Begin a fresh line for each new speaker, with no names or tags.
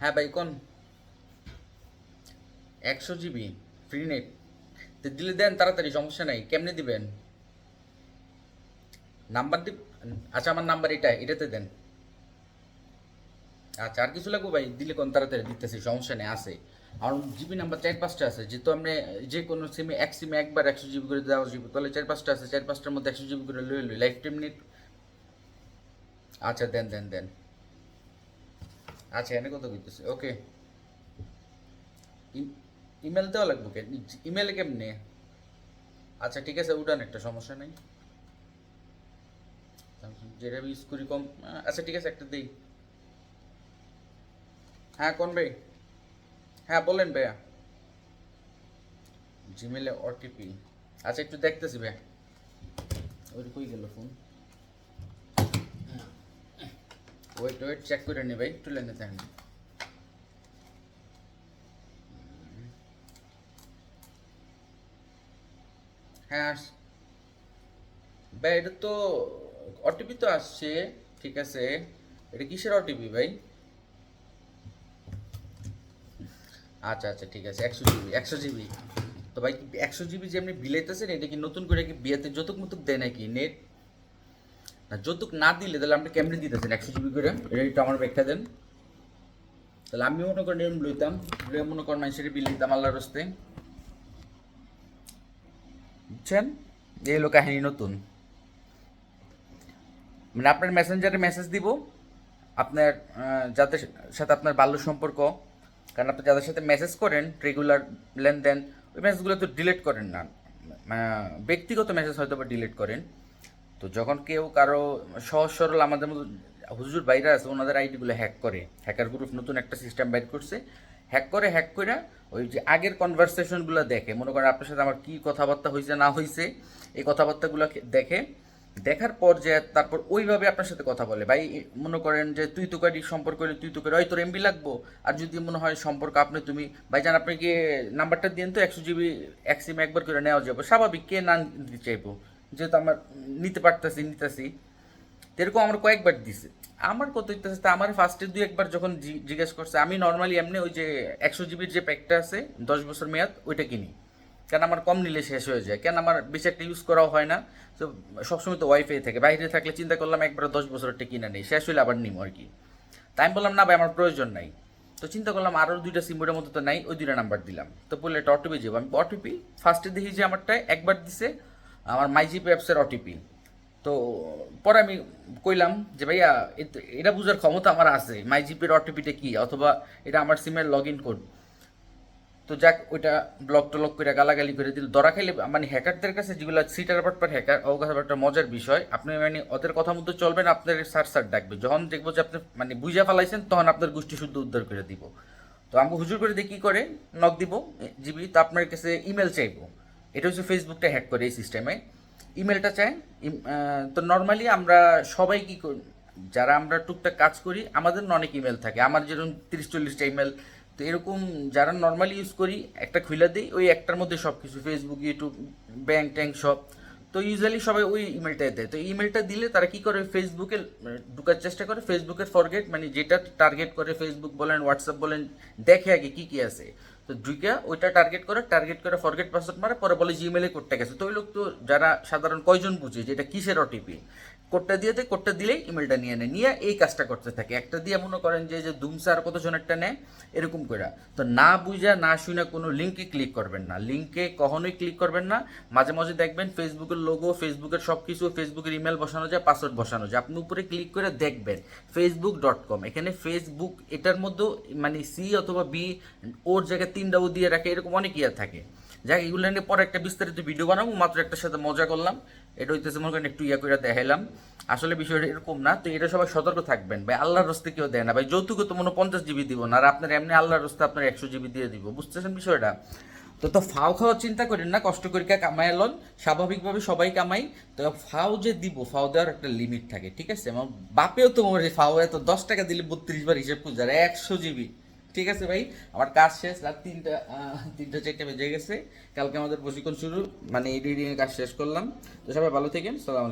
হ্যাঁ ভাই, কোন? একশো জিবি ফ্রি নেট তো দিলে দেন তাড়াতাড়ি, সমস্যা নাই। কেমনে দিবেন? নাম্বার দিব আচ্ছা আমার নাম্বার এটা, এটাতে দেন। আচ্ছা আর কিছু লাগবে ভাই? দিলে কোন তাড়াতাড়ি দিতেছি, সমস্যা নেই, আছে। আর জিবি নাম্বার চার পাঁচটা আছে, যেহেতু আপনি যে কোনো সিমে এক সিমে একবার একশো জিবি করে দেওয়া জিবি তাহলে চার পাঁচটা আছে, চার পাঁচটার মধ্যে একশো জিবি করে লই লই লাইফ টাইম নেট আচ্ছা দেন দেন দেন। আচ্ছা এনে কত করতেছে? ওকে ইমেল দেওয়া লাগবে কে? ইমেলে কেমনে? আচ্ছা ঠিক আছে, উঠান একটা, সমস্যা নেই। যেটা ইউজ করি কম আচ্ছা ঠিক আছে, একটা দিই। হ্যাঁ কোন ভাই? হ্যাঁ বলেন ভাইয়া। জিমেলে ওটিপি আচ্ছা একটু দেখতেছি ভাই ওই কই গেল ফোন ওয়েট ওয়েট চেক করে নি ভাই একটু লেনে থাকেন হ্যাঁ ভাই, এটা তো ওটিপি তো আসছে, ঠিক আছে। এটা কিসের ওটিপি ভাই? আচ্ছা আচ্ছা ঠিক আছে, একশো জিবি একশো জিবি। তো ভাই একশো জিবি যে আপনি বিলাইতেছেন এটা কি নতুন করে কি বিয়েতে যৌতুক মুতুক দেয় নাকি? নেট না, যৌতুক না দিলে তাহলে আপনি কেমনে দিতেছেন? একশো জিবি করে? এটা আমার ব্যাখ্যা দেন। তাহলে আমি মনে করেন এরকম লইতাম। লইয়া মনে করেন মানুষের বিল দিতাম আল্লাহর রস্তে। বুঝছেন? এই হলো কাহিনী নতুন। মানে আপনার মেসেঞ্জারে মেসেজ দিব। আপনার যাদের সাথে আপনার বাল্য সম্পর্ক। কারণ আপনি যাদের সাথে মেসেজ করেন রেগুলার লেনদেন, ওই মেসেজগুলো তো ডিলিট করেন না। ব্যক্তিগত মেসেজ হয়তো বা ডিলিট করেন। তো যখন কেউ কারও সহজ সরল আমাদের মতো হুজুর বাইরে আছে, ওনাদের আইডিগুলো হ্যাক করে। হ্যাকার গ্রুপ নতুন একটা সিস্টেম বাইর করছে। হ্যাক করে হ্যাক করে ওই যে আগের কনভারসেশনগুলো দেখে, মনে করেন আপনার সাথে আমার কী কথাবার্তা হয়েছে না হয়েছে এই কথাবার্তাগুলো দেখে। দেখার পর যে তারপর ওইভাবে আপনার সাথে কথা বলে। ভাই, মনে করেন যে তুই তুকারি সম্পর্ক হলে তুই ওই তোর এমবি লাগবো। আর যদি মনে হয় সম্পর্ক আপনি, তুমি ভাইজান আপনি কি নাম্বারটা দিন তো, একশো জিবি এক সিম একবার করে নেওয়া যাবে। স্বাভাবিক, কে না দিতে চাইব? যেহেতু আমার নিতে পারতেছি, নিতেছি, এরকম আমার কয়েকবার দিছে। আমার কত তা আমার ফার্স্টে দুই একবার যখন জিজ্ঞেস করছে, আমি নর্মালি এমনি ওই যে একশো জিবির যে প্যাকটা আছে, দশ বছর মেয়াদ, ওইটা কিনি। কেন আমার কম নিলে শেষ হয়ে যায়। কেন আমার বেশি একটা ইউজ করাও হয় না। তো সবসময় তো ওয়াইফাই থাকে। বাইরে থাকলে চিন্তা করলাম একবার দশ বছরটা কিনে নেই, শেষ হইলে আবার নিম আর কি। তাই আমি বললাম, না ভাই, আমার প্রয়োজন নাই। তো চিন্তা করলাম আরও দুইটা সিম্বোর্ডের মতো তো নাই, ওই দুইটা নাম্বার দিলাম। তো বললে, এটা ওটিপি যাব। আমি ওটিপি ফার্স্টে দেখি যে আমারটায় একবার দিছে আমার মাইজিপি অ্যাপসের ওটিপি তো, পরে আমি কইলাম যে, ভাইয়া এটা বুঝার ক্ষমতা আমার আছে। মাই জিপির ওটিপিটা কি? অথবা এটা আমার সিমের লগ ইন কোড তো যাক, ওইটা ব্লক টলক করে গালাগালি করে দিল। ধরা খাইলে মানে হ্যাকারদের কাছে যেগুলো সিটার বাটপার হ্যাকার ও কথা একটা মজার বিষয়। আপনি মানে ওদের কথা মতো চলবেন, আপনার সার সার ডাকবে। যখন দেখব যে আপনি মানে বুঝা ফেলাইছেন, তখন আপনার গোষ্ঠী শুদ্ধ উদ্ধার করে দিব। তো আমাকে হুজুর করে দিয়ে কী করে নক দিব, জিবি, তো আপনার কাছে ইমেল চাইব। এটা হচ্ছে ফেসবুকটা হ্যাক করে এই সিস্টেমে ইমেলটা চাই তো নর্মালি আমরা সবাই কি করি, যারা আমরা টুকটাক কাজ করি, আমাদের অনেক ইমেল থাকে। আমার যেরকম তিরিশ চল্লিশটা ইমেল তো এরকম যারা নর্মালি ইউজ করি, একটা খুলে দিই, ওই একটার মধ্যে সব কিছু ফেসবুক ইউটিউব ব্যাংক ট্যাঙ্ক সব। তো ইউজুয়ালি সবাই ওই ইমেলটাই দেয়। তো ইমেলটা দিলে তারা কি করে ফেসবুকে ঢুকার চেষ্টা করে। ফেসবুকের ফরগেট মানে যেটা টার্গেট করে ফেসবুক বলেন হোয়াটসঅ্যাপ বলেন, দেখে আগে কি কি আছে। তো ঢুকে ওইটা টার্গেট করে টার্গেট করে ফরগেট পাসওয়ার্ড মারে, পরে বলে জিমেলে কোডটা গেছে। তো ওই লোক তো যারা সাধারণ কয়জন বুঝে যে এটা কিসের ওটিপি কোডটা দিয়ে দেয়, কোডটা দিলেই ইমেলটা নিয়ে নেয়। নিয়ে এই কাজটা করতে থাকে। একটা দিয়ে মনে করেন যে যে দুমসা আর কতজন একটা নেয়, এরকম করে তো না বুঝা, না শুনে কোনো লিঙ্কে ক্লিক করবেন না। লিঙ্কে কখনোই ক্লিক করবেন না। মাঝে মাঝে দেখবেন ফেসবুকের লোগো ফেসবুকের সব কিছু ফেসবুকের ইমেল বসানো যায় পাসওয়ার্ড বসানো যায়। আপনি উপরে ক্লিক করে দেখবেন। ফেসবুক ডট কম এখানে ফেসবুক এটার মধ্যেও মানে সি অথবা বি ওর জায়গায় তিনটা ও দিয়ে রাখে, এরকম অনেক ইয়ে থাকে। যাক, এগুলো নিয়ে পরে একটা বিস্তারিত ভিডিও বানাবো, মাত্র একটার সাথে মজা করলাম। এটা হইতেছে, মনে করেন, একটু ইয়া করে দেখাইলাম। আসলে বিষয়টা এরকম না, তো এটা সবাই সতর্ক থাকবেন। ভাই, আল্লাহর রস্তে কেউ দেয় না। ভাই যৌতুকে তো মনে পঞ্চাশ জিবি দিব না, আর আপনার এমনি আল্লাহর রস্তে আপনার একশো জিবি দিয়ে দিব। বুঝতেছেন বিষয়টা? তো তো ফাও খাওয়ার চিন্তা করেন না, কষ্ট করে কামাই লন। স্বাভাবিকভাবে সবাই কামাই। তো ফাও যে দিব, ফাও দেওয়ার একটা লিমিট থাকে, ঠিক আছে? আমার বাপেও তো ফাও এত দশ টাকা দিলে বত্রিশ বার হিসেব আর একশো জিবি ঠিক আছে ভাই? আমার কাজ শেষ, রাত তিনটা তিনটা চারটা বেজে গেছে। কালকে আমাদের প্রশিক্ষণ শুরু মানে এডিটিং এর কাজ শেষ করলাম। তো সবাই ভালো থাকেন সালাম